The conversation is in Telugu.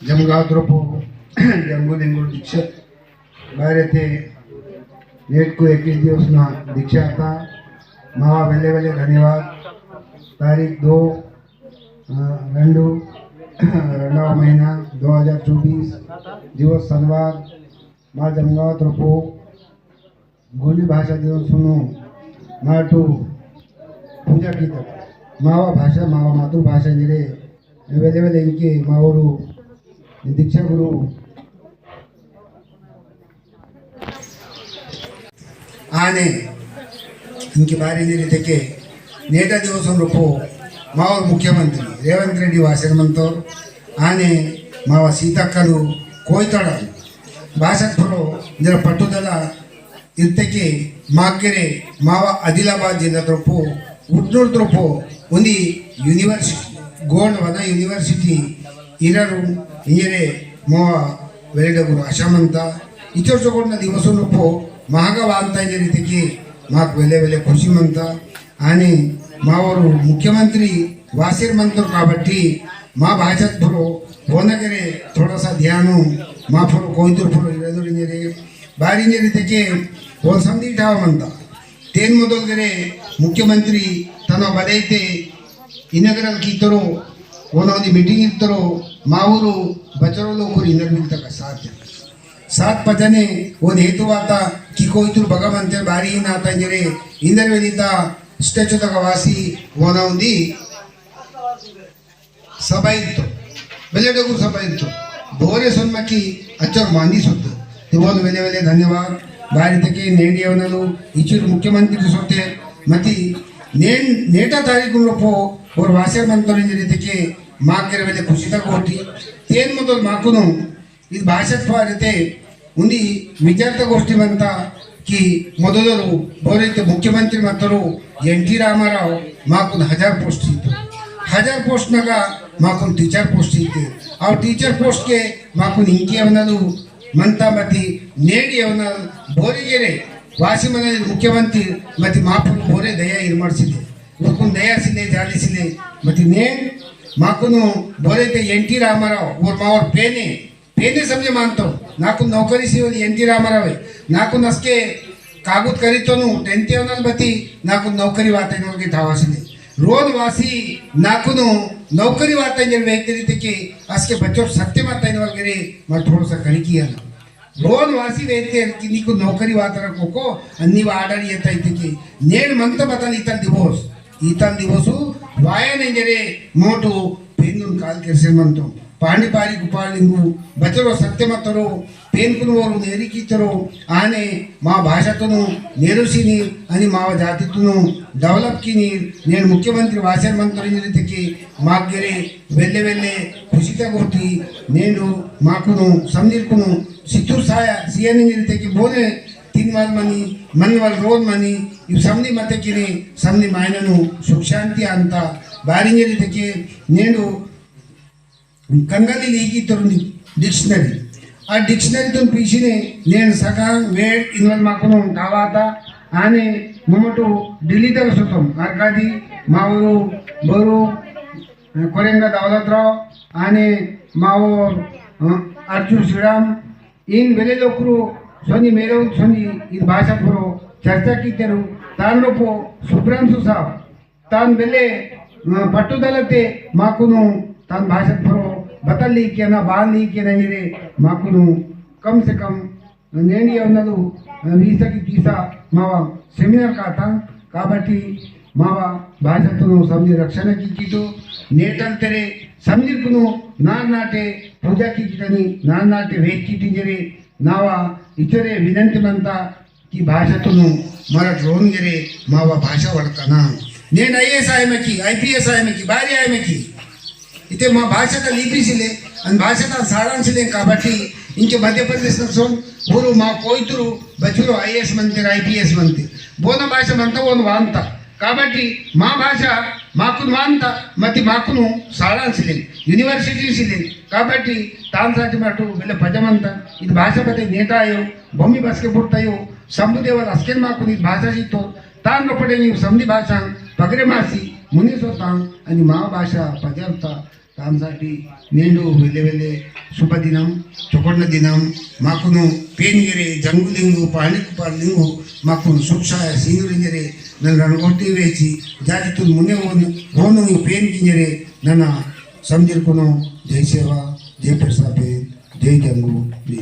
जमगाद्रपो જન્મદિન દીક્ષિત ભારતે નેટકો એકવીસ દિવસના દીક્ષા હતા મારા વહેલે વહેલે ધન્યવાદ તારીખ દો રંડુ રંડાવા મહિના દો હજાર ચોબीस દિવસ શનિવાર મારા જમગાવ તરફો ગોલી ભાષા દિવસ સુનો માઠું પૂજા કીધું માવા ભાષા માવા માતૃભાષા જે વહેલે વહેલે ઇનકે માવરું ಈ ದೀಕ್ಷಾಗುರು ಆನೆ ಇಂಕಿ ಬಾರಿ ನೀಡಿದ್ದಕ್ಕೆ ನೇತಾ ದಿವಸ ರೂಪು ಮಾವ ಮುಖ್ಯಮಂತ್ರಿ ರೇವಂತ್ ರೆಡ್ಡಿ ವಾಸನಮಂತವ್ರು ಆನೆ ಮಾವ ಸೀತಕ್ಕಲು ಕೋಯ್ತಾಡ ಭಾಷತ್ಪರು ಇದರ ಪಟ್ಟುದಲ ಇರ್ತಕ್ಕೆ ಮಾಕೆರೆ ಮಾವ ಆದಿಲಾಬಾದ್ ಜಿಲ್ಲಾ ದ್ರೊಪ್ಪು ಉಡ್ನೂರ್ ದ್ರೊಪ್ಪು ಒಂದು ಯೂನಿವರ್ಸಿಟಿ ಗೋಲ್ಡ್ ವನ ಯೂನಿವರ್ಸಿಟಿ ಇರರು ಇಂಜರೆ ಮೋವ ವೆರಡಗುರು ಅಶಮಂತ ಇಚೋರ್ಚಗೊಂಡ ದಿವಸನಪ್ಪು ಮಹಾಗವ ಅಂತ ಇದ್ದ ರೀತಿಗೆ మాకు వెళ్ళే వెళ్ళే ఖుషిమంతా అని మా ఊరు ముఖ్యమంత్రి వాసిర్ మంత్రులు కాబట్టి మా భాషత్పురు ಓನಗೆರೆ ಥೋಡಸ ಧ್ಯಾನು ಮಾಫರು ಕೊಯ್ತುರ್ಪುರು ಎದುರಿಂಜರಿ ಬಾರಿಂಜರಿ ತೆಗೆ ಒಂದು ಸಂಧಿ ಠಾವಮಂತ ತೇನ್ ಮೊದಲ್ಗೆರೆ ಮುಖ್ಯಮಂತ್ರಿ ತನ್ನ ಬದೈತೆ ಇನ್ನಗರಲ್ಲಿ ಕಿತ್ತರು ಒಂದೊಂದು ಮೀಟಿಂಗ್ ಇತ್ತರು మా ಮಾವೂರು ಬಚರೋಲು ಒಬ್ಬರು ಇನ್ನರ್ಬಿಡ್ತಕ್ಕ ಸಾಧ್ಯ ಸಾತ್ ಪಜನೆ ಒಂದು ಹೇತುವಾತ ಕಿಕೋಯ್ತು ಭಗವಂತ ಬಾರಿ ನಾತ ಅಂದರೆ ಇಂದರ್ವೇದಿತ ಸ್ಟ್ಯಾಚು ತಗ ವಾಸಿ ಓನ ಉಂದಿ ಸಭ ಇತ್ತು ಬೆಲೆಡಗು ಸಭ ಇತ್ತು ಬೋರೆ ಸೊನ್ಮಕ್ಕಿ ಅಚ್ಚರು ಮಾಂದಿ ಸೊತ್ತು ಇವನು ವೆಲೆ ವೆಲೆ ಧನ್ಯವಾದ ಭಾರತಕ್ಕೆ ನೇಡಿಯವನಲು ಇಚೂರು ಮುಖ್ಯಮಂತ್ರಿ ಸೊತ್ತೆ ಮತಿ ನೇನ್ ನೇಟ ತಾರೀಕು ಪೋ ಭಾಷೆ ಮಂತ್ರಿ ಇದಕ್ಕೆ ಮಾಕಿರಬೇಕು ಖುಷಿತ ಕೊಟ್ಟು ತೇನ್ ಮತ್ತು ಮಾಕುನು ಇದು ಭಾಷತ್ವ ರೀತಿ ಉಂದು ವಿದ್ಯಾರ್ಥಿಗೋಷ್ಠಿ ಅಂತ ಕಿ ಮೊದಲರು ಬೋರೈತೆ ಮುಖ್ಯಮಂತ್ರಿ ಮತ್ತರು ಎನ್ ಟಿ ರಾಮಾರಾವ್ ಮಾಕೊಂದು ಹಜಾರ್ ಪೋಸ್ಟ್ ಇತ್ತು ಹಜಾರ್ ಪೋಸ್ಟ್ನಾಗ ಮಾಕೊಂದು ಟೀಚರ್ ಪೋಸ್ಟ್ ಇತ್ತು ಆ ಟೀಚರ್ ಪೋಸ್ಟ್ಗೆ ಮಾಕೊಂದು ಇಂಕೆ ಅನ್ನೋದು ಮಂತ ಮತಿ ನೇಡಿ ಅವನ ಬೋರಿಗೆರೆ ವಾಸಿ ಮನೆಯಲ್ಲಿ ಮುಖ್ಯಮಂತ್ರಿ ಮತ್ತು ಮಾಪು ಬೋರೆ ದಯ ಇದು ಮಾಡಿಸಿದ್ದೆ ಹುಕುಂ ದಯಾಸಿನೆ ಜಾಲಿಸಿನೆ ಮತ್ತಿನೇ ಮಾಕುನು ಬೋರೆತೆ ಎನ್ ಟಿ ರಾಮಾರಾವ್ ಅವ್ರ ಮಾವರ್ ಪೇನೆ ಪೇನೆ ಸಮಜೆ ಮಾನ್ತೋ ನಾಕು ನೌಕರಿ ಸಿವಲಿ ಎನ್ ಟಿ ರಾಮಾರಾವ್ ನಾಕು ನಸ್ಕೆ ಕಾಗುತ್ ಕರಿತೋನು ಟೆಂತೆ ಅವನಲ್ಲಿ ಬತ್ತಿ ನಾಕು ನೌಕರಿ ವಾತೈನವ್ರಿಗೆ ಧಾವಾಸಿನಿ ರೋನ್ ವಾಸಿ ನಾಕುನು ನೌಕರಿ ವಾತೈನ ವೇತನಿತಕ್ಕೆ ಅಸ್ಕೆ ಬಚ್ಚೋ ಸತ್ಯ ಮಾತೈನವ್ರಿಗೆ ಮಾಡಿ ಥೋಡಸ ಕಣಿಕಿಯಲ್ಲ ರೋನ್ ವಾಸಿ ವೇತೆ ನೀಕು ನೌಕರಿ ವಾತರ ಕೋಕೋ ಅನ್ನಿ ಆರ್ಡರ್ ಎತ್ತೈತಿಕ್ಕೆ ನೇಣು ಮಂತ ಬತಾನ ಇತ್ತ ದಿವೋಸ್ బతల్ ఇతల్ దివోస్ ఇతల్ దివోసు వాయనంజరే మోటు పెన్నున్ కాల్ కెర్సెమంతో ಪಾಂಡಿಪಾರಿ ಗುಪಾಲಿಂಗು ಬಚರೋ ಸತ್ಯಮತ್ತರು ಪೇನ್ಕುನವರು నేరికిచ్చరు ఆనే మా భాషతోను నేరుసిని అని మా జాతితోను డెవలప్కిని నేను ముఖ్యమంత్రి వాసర్ మంత్రి రీతికి మాగ్గరే వెళ్ళే వెళ్ళే ಖುಷಿತ ಕೊಟ್ಟಿ నేను మాకును సందిర్కును సిత్తూరు సాయ సిఎన్ రీతికి ಬೋನೆ ತಿನ್ ವಾಲ್ ಮನಿ ಮನಿ ವಾಲ್ ರೋಲ್ ಮನಿ ಇವು ಸಮನಿ ಮತಕ್ಕಿನಿ ಸಮನಿ ಮಾಯನನು ಸುಖ ಶಾಂತಿ ಅಂತ ಬಾರಿಂಜ ರೀತಿಗೆ నేను కంగలి లీగితరుంది డిక్షనరీ ఆ డిక్షనరీతో పిలిచినే నేను సగం వేడ్ ఇన్వాల్వ్ మాకును తర్వాత ఆనే మొమ్మటు ఢిల్లీ తగ్గ సుతం అర్కాది మా ఊరు బోరు కొరెంగ దౌలత్రావు ఆనే మా ఊరు అర్జున్ శ్రీరామ్ ಇನ್ ಬೆಲೆ ಲೋಕರು ಸೊನ್ನಿ ಮೇರೆ ಸೊನ್ನಿ ಇದು ಭಾಷಾ ಪುರೋ ಚರ್ಚಾ ಕಿತ್ತರು ತಾನ್ ಲೋಪು ಸುಬ್ರಾಂಶು ಸಾಬ್ ತಾನ್ ಬೆಲೆ ಪಟ್ಟುದಲತೆ ಮಾಕುನು ತಾನ್ ಭಾಷಾ ಪುರೋ ಬತಲ್ಲಿ ಕೇನ ಬಾಲಿ ಕೇನ ಇರೆ ಮಾಕುನು ಕಮ್ ಸೆ ಕಮ್ నేడి ఉన్నది వీసకి తీసా మావ సెమినార్ కాత కాబట్టి మావ భాషతును సమజి రక్షణకి కిటు నేటంతరే ಸಮಜಿರ್ಕುನು ನಾನ್ ನಾಟೆ ಪೂಜಾ ಕಿಟನಿ ನಾನ್ ನಾಟೆ ವೇಟ್ ಕಿಟಿಂಜರೆ ನಾವ ಇತರೆ ವಿನಂತಿ ಮಂತ की ಭಾಷತುನು ಮರಾಠ ರೋನ್ಗೆರೆ ಮಾವ ಭಾಷಾ ಒಡಕನ నేను ఐఏఎస్ ఆయమకి ఐపీఎస్ ఆయమకి భార్య ఆయమకి అయితే మా భాషత లిపిసిలే అని భాషత సారాంశలే కాబట్టి ఇంక మధ్యప్రదేశ్ నర్సోన్ ఊరు మా కోయితురు బచురు ఐఏఎస్ మంత్రి ఐపీఎస్ మంత్రి బోన భాష మంత ఓన్ వాంత కాబట్టి మా భాష మాకు మాంత మతి మాకును సాధాల్సి లేదు. యూనివర్సిటీస్ లేదు. కాబట్టి తాన్సాటి మటు వీళ్ళ ప్రజమంతా ఇది భాషపతి నేతాయో బొమ్మి బస్కె పుడతాయో సంబుదేవలు అస్కెన్ మాకు నీ భాషతో తాను పడే నీవు సంధి భాష పగరమాసి ముని సొత్తాం అని మా భాష ప్రజంతా దాంసాటి నేడు వెళ్ళవెళ్ళే శుభదినం చొప్పన్న దినం మాకును పేనిగిరి జంగులింగు పాణికుపాలింగు మాకు శుభసాయ సింగులింజరే ನನ್ನ ರಣಗೊಟ್ಟಿ ವೇಚಿ ಜಾತಿತ್ತು ಮುನ್ನೆ ಓನು ಓನು ನೀವು ಪೇನ್ಗಿಂಜರೆ ನನ್ನ ಸಮಜಿರ್ಕೊನು ಜೈ ಸೇವಾ, ಜೈ ಪ್ರಸಾಪೇನ್ ಜೈ ಜಂಗು ಜೈ